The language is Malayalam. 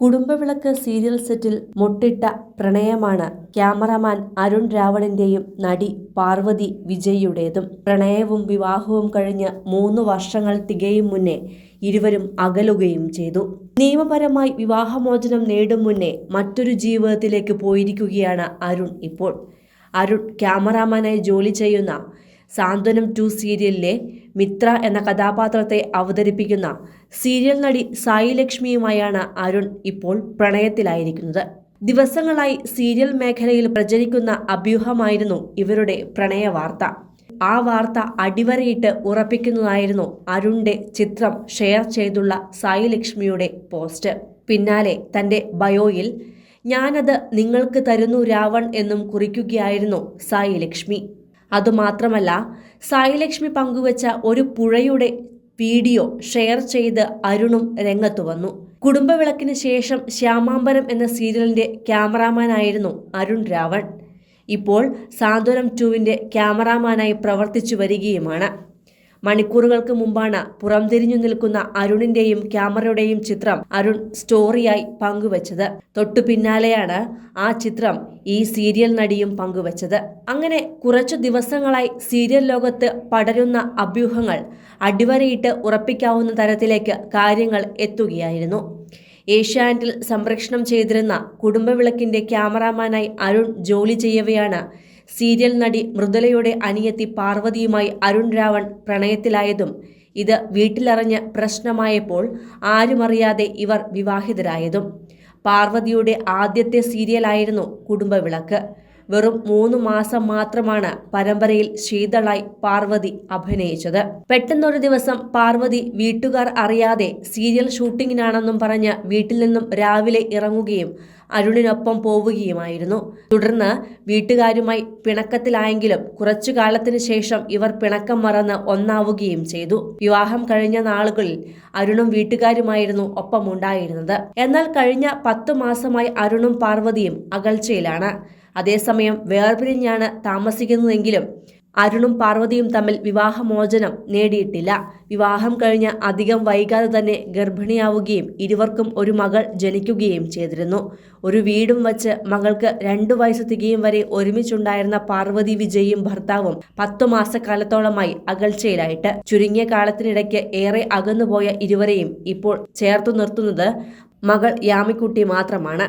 കുടുംബവിളക്ക് സീരിയൽ സെറ്റിൽ മുട്ടിട്ട പ്രണയമാണ് ക്യാമറാമാൻ അരുൺ രാവണിന്റെയും നടി പാർവതി വിജയിയുടേതും. പ്രണയവും വിവാഹവും കഴിഞ്ഞ് മൂന്ന് വർഷങ്ങൾ തികയും മുന്നേ ഇരുവരും അകലുകയും ചെയ്തു. നിയമപരമായി വിവാഹമോചനം നേടും മുന്നേ മറ്റൊരു ജീവിതത്തിലേക്ക് പോയിരിക്കുകയാണ് അരുൺ ഇപ്പോൾ. അരുൺ ക്യാമറാമാനായി ജോലി ചെയ്യുന്ന സാന്ത്വനം ടു സീരിയലിലെ മിത്ര എന്ന കഥാപാത്രത്തെ അവതരിപ്പിക്കുന്ന സീരിയൽ നടി സായി ലക്ഷ്മിയുമായാണ് അരുൺ ഇപ്പോൾ പ്രണയത്തിലായിരിക്കുന്നത്. ദിവസങ്ങളായി സീരിയൽ മേഖലയിൽ പ്രചരിക്കുന്ന അഭ്യൂഹമായിരുന്നു ഇവരുടെ പ്രണയ വാർത്ത. ആ വാർത്ത അടിവരയിട്ട് ഉറപ്പിക്കുന്നതായിരുന്നു അരുണിന്റെ ചിത്രം ഷെയർ ചെയ്തുള്ള സായി ലക്ഷ്മിയുടെ പോസ്റ്റ്. പിന്നാലെ തന്റെ ബയോയിൽ ഞാനത് നിങ്ങൾക്ക് തരുന്നു രാവൺ എന്നും കുറിക്കുകയായിരുന്നു സായി ലക്ഷ്മി. അതുമാത്രമല്ല സായിലക്ഷ്മി പങ്കുവച്ച ഒരു പുഴയുടെ വീഡിയോ ഷെയർ ചെയ്ത് അരുണും രംഗത്തു വന്നു. കുടുംബവിളക്കിന് ശേഷം ശ്യാമാംബരം എന്ന സീരിയലിന്റെ ക്യാമറാമാനായിരുന്നു അരുൺ രാവൺ. ഇപ്പോൾ സാന്ത്വനം ടുവിന്റെ ക്യാമറാമാനായി പ്രവർത്തിച്ചു വരികയുമാണ്. മണിക്കൂറുകൾക്ക് മുമ്പാണ് പുറംതിരിഞ്ഞു നിൽക്കുന്ന അരുണിന്റെയും ക്യാമറയുടെയും ചിത്രം അരുൺ സ്റ്റോറിയായി പങ്കുവച്ചത്. തൊട്ടു പിന്നാലെയാണ് ആ ചിത്രം ഈ സീരിയൽ നടിയും പങ്കുവച്ചത്. അങ്ങനെ കുറച്ചു ദിവസങ്ങളായി സീരിയൽ ലോകത്ത് പടരുന്ന അഭ്യൂഹങ്ങൾ അടിവരയിട്ട് ഉറപ്പിക്കാവുന്ന തരത്തിലേക്ക് കാര്യങ്ങൾ എത്തുകയായിരുന്നു. ഏഷ്യാനെറ്റിൽ സംപ്രേഷണം ചെയ്തിരുന്ന കുടുംബവിളക്കിന്റെ ക്യാമറാമാനായി അരുൺ ജോലി ചെയ്യവെയാണ് സീരിയൽ നടി മൃദുലയുടെ അനിയത്തി പാർവതിയുമായി അരുൺ രാവൺ പ്രണയത്തിലായതും ഇത് വീട്ടിലറിഞ്ഞ് പ്രശ്നമായപ്പോൾ ആരുമറിയാതെ ഇവർ വിവാഹിതരായതും. പാർവതിയുടെ ആദ്യത്തെ സീരിയലായിരുന്നു കുടുംബവിളക്ക്. വെറും മൂന്ന് മാസം മാത്രമാണ് പരമ്പരയിൽ ശീതളായി പാർവതി അഭിനയിച്ചത്. പെട്ടെന്നൊരു ദിവസം പാർവതി വീട്ടുകാർ അറിയാതെ സീരിയൽ ഷൂട്ടിങ്ങിനാണെന്നും പറഞ്ഞ് വീട്ടിൽ നിന്നും രാവിലെ ഇറങ്ങുകയും അരുണിനൊപ്പം പോവുകയുമായിരുന്നു. തുടർന്ന് വീട്ടുകാരുമായി പിണക്കത്തിലായെങ്കിലും കുറച്ചു കാലത്തിന് ശേഷം ഇവർ പിണക്കം മറന്ന് ഒന്നാവുകയും ചെയ്തു. വിവാഹം കഴിഞ്ഞ നാളുകളിൽ അരുണും വീട്ടുകാരുമായിരുന്നു ഒപ്പം ഉണ്ടായിരുന്നത് എന്നാൽ കഴിഞ്ഞ പത്തു മാസമായി അരുണും പാർവതിയും അകൽച്ചയിലാണ്. അതേസമയം വേർപിരിഞ്ഞാണ് താമസിക്കുന്നതെങ്കിലും അരുണും പാർവതിയും തമ്മിൽ വിവാഹമോചനം നേടിയിട്ടില്ല. വിവാഹം കഴിഞ്ഞ് അധികം വൈകാതെ തന്നെ ഗർഭിണിയാവുകയും ഇരുവർക്കും ഒരു മകൾ ജനിക്കുകയും ചെയ്തിരുന്നു. ഒരു വീടും വച്ച് മകൾക്ക് രണ്ടു വയസ്സ് തികയും വരെ ഒരുമിച്ചുണ്ടായിരുന്ന പാർവതി വിജയും ഭർത്താവും പത്തു മാസക്കാലത്തോളമായി അകൽച്ചയിലായിട്ട്. ചുരുങ്ങിയ കാലത്തിനിടയ്ക്ക് ഏറെ അകന്നുപോയ ഇരുവരെയും ഇപ്പോൾ ചേർത്തു നിർത്തുന്നത് മകൾ യാമിക്കുട്ടി മാത്രമാണ്.